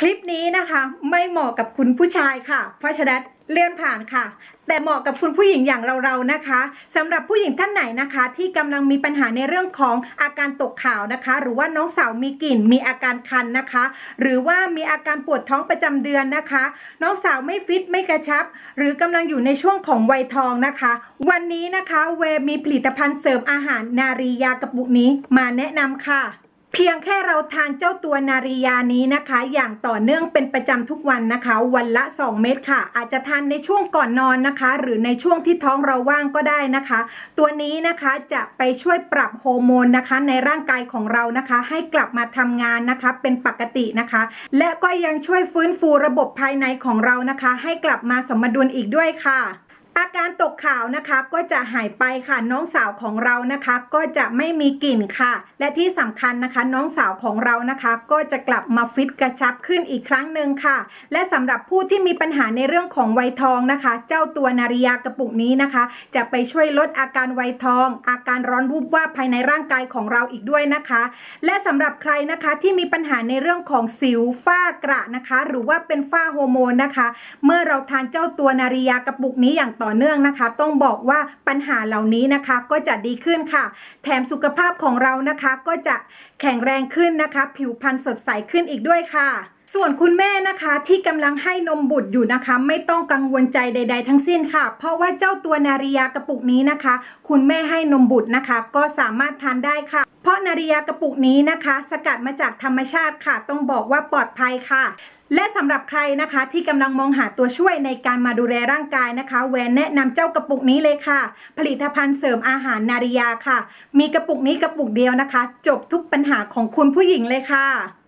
คลิปนี้นะคะไม่เหมาะกับคุณผู้ชายค่ะ เพราะฉะนั้นเลื่อนผ่านค่ะ แต่เหมาะกับคุณผู้หญิงอย่างเราๆนะคะสำหรับผู้หญิงท่านไหนนะคะ ที่กำลังมีปัญหาในเรื่องของอาการตกขาวนะคะ หรือว่าน้องสาวมีกลิ่นมีอาการคันนะคะ หรือว่ามีอาการปวดท้องประจำเดือนนะคะ น้องสาวไม่ฟิตไม่กระชับ หรือกำลังอยู่ในช่วงของวัยทองนะคะ วันนี้นะคะเวมีผลิตภัณฑ์เสริมอาหารนารียากระปุกนี้มาแนะนำค่ะ เพียงแค่เราทานเจ้าตัวนารียานี้นะคะ อย่างต่อเนื่องเป็นประจำทุกวันนะคะ วันละ 2 เม็ดค่ะ อาจจะทานในช่วงก่อนนอนนะคะ หรือในช่วงที่ท้องเราว่างก็ได้นะคะ ตัวนี้นะคะจะไปช่วยปรับฮอร์โมนนะคะ ในร่างกายของเรานะคะ ให้กลับมาทำงานนะคะเป็นปกตินะคะ และก็ยังช่วยฟื้นฟูระบบภายในของเรานะคะ ให้กลับมาสมดุลอีกด้วยค่ะ อาการตกขาวนะคะก็จะหายไปค่ะน้องสาวของเรานะคะ ก็จะไม่มีกลิ่นค่ะ และที่สำคัญนะคะ น้องสาวของเรานะคะ ก็จะกลับมาฟิตกระชับขึ้นอีกครั้งหนึ่งค่ะ และสำหรับผู้ที่มีปัญหาในเรื่องของไวทองนะคะ เจ้าตัวนาริยากระปุกนี้นะคะ จะไปช่วยลดอาการไวทอง อาการร้อนวูบวาบภายในร่างกายของเราอีกด้วยนะคะ และสำหรับใครนะคะที่มีปัญหาในเรื่องของสิวฝ้ากระนะคะ หรือว่าเป็นฝ้าฮอร์โมนนะคะ เมื่อเราทานเจ้าตัวนาริยากระปุกนี้อย่างต่อ่อเนื่องนะคะ ต้องบอกว่าปัญหาเหล่านี้นะคะก็จะดีขึ้นค่ะ แถมสุขภาพของเรานะคะก็จะแข็งแรงขึ้นนะคะ ผิวพรรณสดใสขึ้นอีกด้วยค่ะส่วนคุณแม่นะคะที่กำลังให้นมบุตรอยู่นะคะ ไม่ต้องกังวลใจใด ๆ ทั้งสิ้นค่ะ เพราะว่าเจ้าตัวนาริยากระปุกนี้นะคะ คุณแม่ให้นมบุตรนะคะ ก็สามารถทานได้ค่ะ นาริยากระปุกนี้นะคะ สกัดมาจากธรรมชาติค่ะ ต้องบอกว่าปลอดภัยค่ะ และสำหรับใครนะคะที่กำลังมองหาตัวช่วยในการมาดูแลร่างกายนะคะ แวนแนะนำเจ้ากระปุกนี้เลยค่ะ ผลิตภัณฑ์เสริมอาหารนาริยาค่ะ มีกระปุกนี้กระปุกเดียวนะคะ จบทุกปัญหาของคุณผู้หญิงเลยค่ะ